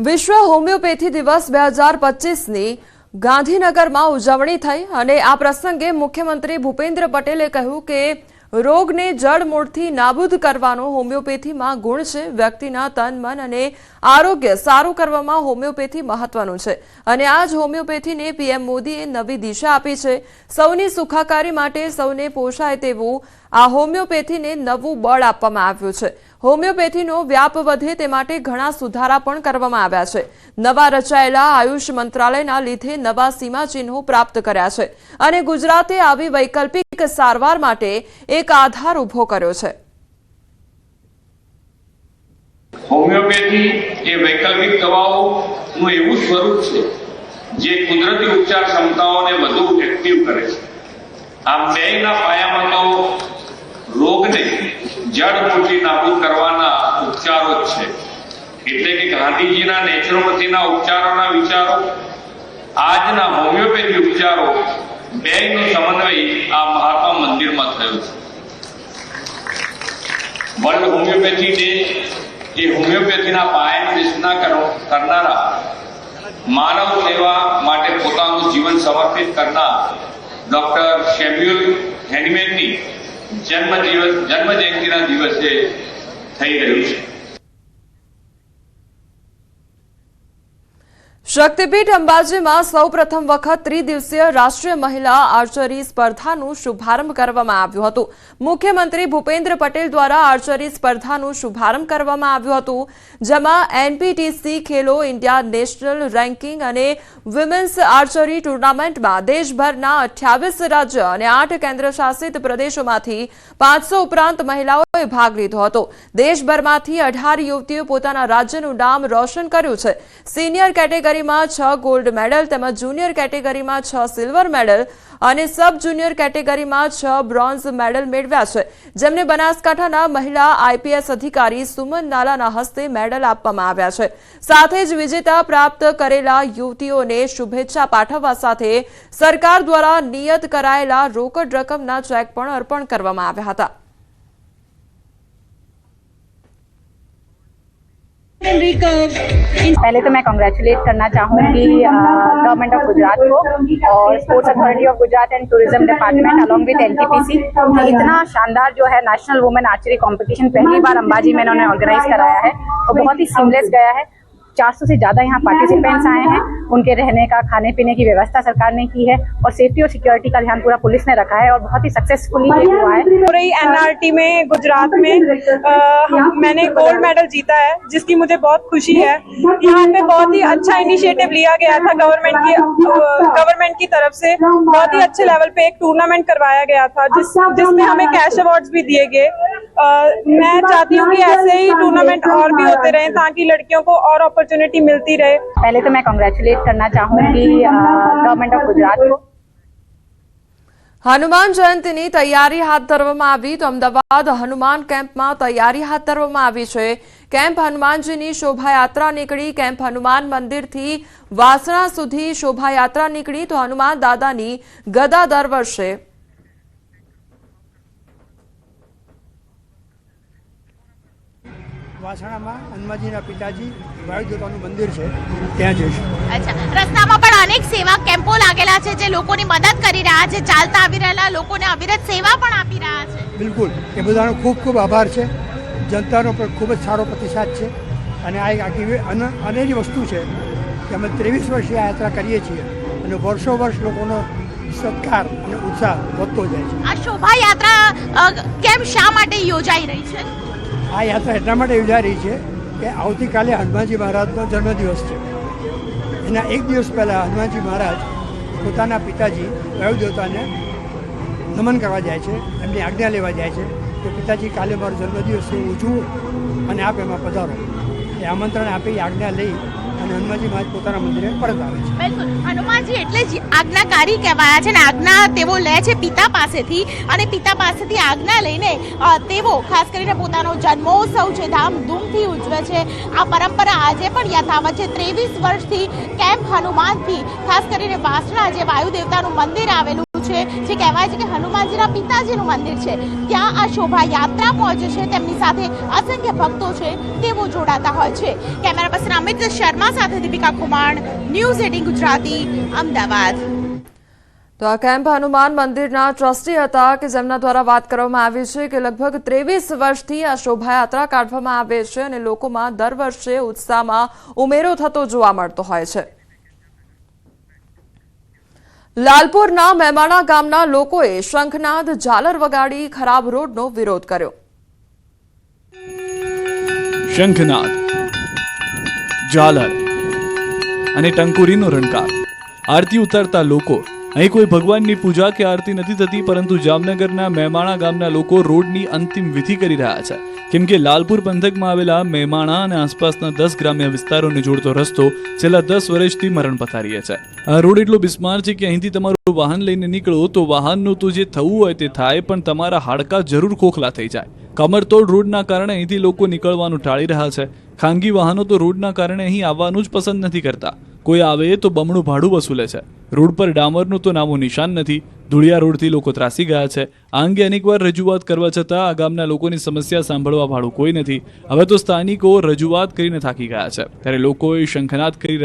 વિશ્વ હોમિયોપેથી દિવસ બે હજાર પચીસની ગાંધીનગરમાં ઉજવણી થઈ અને આ પ્રસંગે મુખ્યમંત્રી ભૂપેન્દ્ર પટેલે કહ્યું કે રોગને જડમૂળથી નાબૂદ કરવાનો હોમિયોપેથીમાં ગુણ છે. વ્યક્તિના તન, મન અને આરોગ્ય સારું કરવામાં હોમિયોપેથી મહત્વનું છે. અને આ જ હોમિયોપેથીને પીએમ મોદીએ નવી દિશા આપી છે. સૌની સુખાકારી માટે સૌને પોષાય તેવું આ હોમિયોપેથીને નવું બળ આપવામાં આવ્યું છે. હોમિયોપેથીનો વ્યાપ વધે તે માટે ઘણા સુધારા પણ કરવામાં આવ્યા છે. નવા રચાયેલા આયુષ મંત્રાલયના લીધે નવા સીમાચિહ્નો પ્રાપ્ત કર્યા છે. અને ગુજરાતે આવી વૈકલ્પિક સારવાર માટે એક આધાર ઊભો કર્યો છે. હોમિયોપેથી એ વૈકલ્પિક દવાઓનું એવું સ્વરૂપ છે, જે કુદરતી ઉપચાર ક્ષમતાઓને વધુ એક્ટિવ કરે છે. આમ બેયના પાયામાં તો રોગને જડમૂળથી નાબૂદ કરવાના ઉપચારો જ છે. એટલે કે ગાંધીજીના નેચરોપેથીના ઉપચારોના વિચારો, આજના હોમિયોપેથી ઉપચારો બેયનો સમન્વય આ મહાત્મા મંદિરમાં થયો છે. વર્લ્ડ હોમિયોપેથી ડે, એ હોમિયોપેથીના પાયાની રચના કરનારા માનવ સેવા માટે પોતાનું જીવન સમર્પિત કરનાર ડોક્ટર શેમ્યુઅલ હેનીમેનની જન્મ દિવસ, જન્મ જયંતિના દિવસે થઈ રહ્યું છે. શક્તિપીઠ અંબાજીમાં સૌ પ્રથમ વખત ત્રિદિવસીય રાષ્ટ્રીય મહિલા આર્ચરી સ્પર્ધાનું શુભારંભ કરવામાં આવ્યું હતું. મુખ્યમંત્રી ભૂપેન્દ્ર પટેલ દ્વારા આર્ચરી સ્પર્ધાનું શુભારંભ કરવામાં આવ્યું હતું, જેમાં NPTC Khelo India national ranking અને વિમેન્સ આર્ચરી ટુર્નામેન્ટમાં દેશભરના અઠ્યાવીસ રાજ્ય અને આઠ કેન્દ્રશાસિત પ્રદેશોમાંથી પાંચસો ઉપરાંત મહિલાઓએ ભાગ લીધો હતો. દેશભરમાંથી અઢાર યુવતીઓ પોતાના રાજ્યનું નામ રોશન કર્યું છે. સિનિયર કેટેગરીમાં છ ગોલ્ડ મેડલ તેમજ જુનિયર કેટેગરીમાં છ સિલ્વર મેડલ અને સબ જુનિયર કેટેગરીમાં છ બ્રોન્ઝ મેડલ મેળવ્યા છે. જેમને બનાસકાંઠાના મહિલા આઈપીએસ અધિકારી સુમન નાલાના હસ્તે મેડલ આપવામાં આવ્યા છે. સાથે જ વિજેતા પ્રાપ્ત કરેલા યુવતીઓને શુભેચ્છા પાઠવવા સાથે સરકાર દ્વારા નિયત કરાયેલા રોકડ રકમના ચેક પણ અર્પણ કરવામાં આવ્યા હતા. पहले तो मैं कॉन्ग्रेचुलेट करना चाहूँगी गवर्नमेंट ऑफ़ गुजरात को और sports authority of Gujarat and tourism department along with NTPC इतना शानदार जो है नेशनल वुमेन आर्चरी कंपटीशन पहली बार अंबाजी में इन्होंने ऑर्गेनाइज कराया है और बहुत ही सीमलेस गया है। 400 से ज़्यादा यहाँ पार्टिसिपेंट्स आए हैं। उनके रहने का खाने पीने की व्यवस्था सरकार ने की है और सेफ्टी और सिक्योरिटी का ध्यान पूरा पुलिस ने रखा है और बहुत ही सक्सेसफुली ये हुआ है। हो रही एनआरटी में गुजरात में अ, मैंने गोल्ड मेडल जीता है जिसकी मुझे बहुत खुशी है। यहाँ पे बहुत ही अच्छा इनिशिएटिव लिया गया था गवर्नमेंट की गवर्नमेंट की तरफ़ से। बहुत ही अच्छे लेवल पे एक टूर्नामेंट करवाया गया था जिस जिसमें हमें कैश अवार्ड्स भी दिए गए। मैं चाहती हूँ कि ऐसे ही टूर्नामेंट और भी होते रहें ताकि लड़कियों को और अपॉर्चुनिटी मिलती रहे पहले तो मैं कॉन्ग्रेचुलेट करना चाहूंगी गवर्नमेंट ऑफ गुजरात को હનુમાન જયંતીની તૈયારી હાથ ધરવામાં આવી તો અમદાવાદ હનુમાન કેમ્પમાં તૈયારી હાથ ધરવામાં આવી છે કેમ્પ હનુમાનજીની શોભાયાત્રા નીકળી કેમ્પ હનુમાન મંદિરથી વાસણા સુધી શોભાયાત્રા નીકળી તો હનુમાન દાદાની ગદા દર વર્ષે વાસણામાં હનુમાનજીના પિતાજી વાયુદેવતાનું મંદિર છે. ત્યાં જઈશું. અચ્છા. રસ્તામાં પણ અનેક સેવા કેમ્પો લાગેલા છે જે લોકોની મદદ કરી રહ્યા છે ચાલતા આવી રહેલા લોકોને અવિરત સેવા પણ આપી રહ્યા છે. બિલકુલ. એ બધાનો ખૂબ ખૂબ આભાર છે. જનતાનો પણ ખૂબ જ સારો પ્રતિસાદ છે. અને આ એક આખી અનેરી વસ્તુ છે કે અમે ત્રેવીસ વર્ષે આ યાત્રા કરીએ છીએ અને વર્ષો વર્ષ લોકોનો સત્કાર અને ઉત્સાહ વધતો જાય છે. આ શોભાયાત્રા કેમ શા માટે યોજાઈ રહી છે? આ યાત્રા એટલા માટે યોજાઈ છે કે આવતીકાલે હનુમાનજી મહારાજનો જન્મદિવસ છે. એના એક દિવસ પહેલાં હનુમાનજી મહારાજ પોતાના પિતાજી વાયુદેવતાને નમન કરવા જાય છે, એમની આજ્ઞા લેવા જાય છે કે પિતાજી, કાલે મારો જન્મદિવસ છે હું ઉજવું અને આપ એમાં પધારો. એ આમંત્રણ આપી, આજ્ઞા લઈ અને છે. ને આજ્ઞા તેઓ લે છે પિતા પાસેથી અને પિતા પાસેથી આજ્ઞા લઈને તેઓ ખાસ કરીને પોતાનો જન્મોત્સવ છે, ધામધૂમથી ઉજવે છે. આ પરંપરા આજે પણ યથાવત છે. ત્રેવીસ વર્ષથી કેમ્પ હનુમાનથી ખાસ કરીને વાસણા જે વાયુ દેવતાનું મંદિર આવેલું છે, જે કહેવાય છે કે હનુમાનજીના પિતાજીનું મંદિર છે. ત્યાં આ શોભાયાત્રા પહોંચે છે, તેમની સાથે અસંખ્ય ભક્તો છે, તેઓ જોડાતા હોય છે. કેમેરા પર્સન અમિત શર્મા સાથે દીપિકા કુમાર, ન્યૂઝ એટીન ગુજરાતી, અમદાવાદ. તો આ કેમ્પ હનુમાન મંદિરના ટ્રસ્ટી હતા કે જેમના દ્વારા વાત કરવામાં આવી છે કે લગભગ ત્રેવીસ વર્ષથી આ શોભાયાત્રા કાઢવામાં આવે છે અને લોકોમાં દર વર્ષે ઉત્સાહમાં ઉમેરો થતો જોવા મળતો હોય છે. લાલપુરના મહેમાણા ગામના લોકોએ શંખનાદ ઝાલર વગાડી ખરાબ રોડનો વિરોધ કર્યો. શંખનાદ, ઝાલર અને ટંકુરીનો રણકાર. આરતી ઉતરતા લોકો અહીં કોઈ ભગવાનની પૂજા કે આરતી નથી થતી, પરંતુ જામનગરના મહેમાણા ગામના લોકો રોડની અંતિમ વિધિ કરી રહ્યા છે. કેમ કે લાલપુર પંથકમાં આવેલા મહેમાણા અને આસપાસના દસ ગ્રામ્ય વિસ્તારોને જોડતો રસ્તો છેલ્લા દસ વર્ષથી મરણ પથારીએ છે. આ રોડ એટલો બિસ્માર છે કે અહીંથી તમારું વાહન લઈને નીકળો તો વાહનનું તો જે થવું હોય તે થાય, પણ તમારા હાડકા જરૂર ખોખલા થઈ જાય. કમરતોડ રોડના કારણે અહીંથી લોકો નીકળવાનું ટાળી રહ્યા છે. ખાનગી વાહનો તો રોડના કારણે અહીં આવવાનું જ પસંદ નથી કરતા. કોઈ આવે તો બમણું ભાડું વસૂલે છે. રોડ પર ડામરનું તો નામો નિશાન નથી. ધૂળિયા રોડથી લોકો ત્રાસી ગયા છે. આ અંગે અનેકવાર રજૂઆત કરવા છતાં આ ગામના લોકોની સમસ્યા સાંભળવા ભાડું કોઈ નથી. હવે તો સ્થાનિકો રજૂઆત કરીને થાકી ગયા છે. ત્યારે લોકોએ શંખનાદ કરી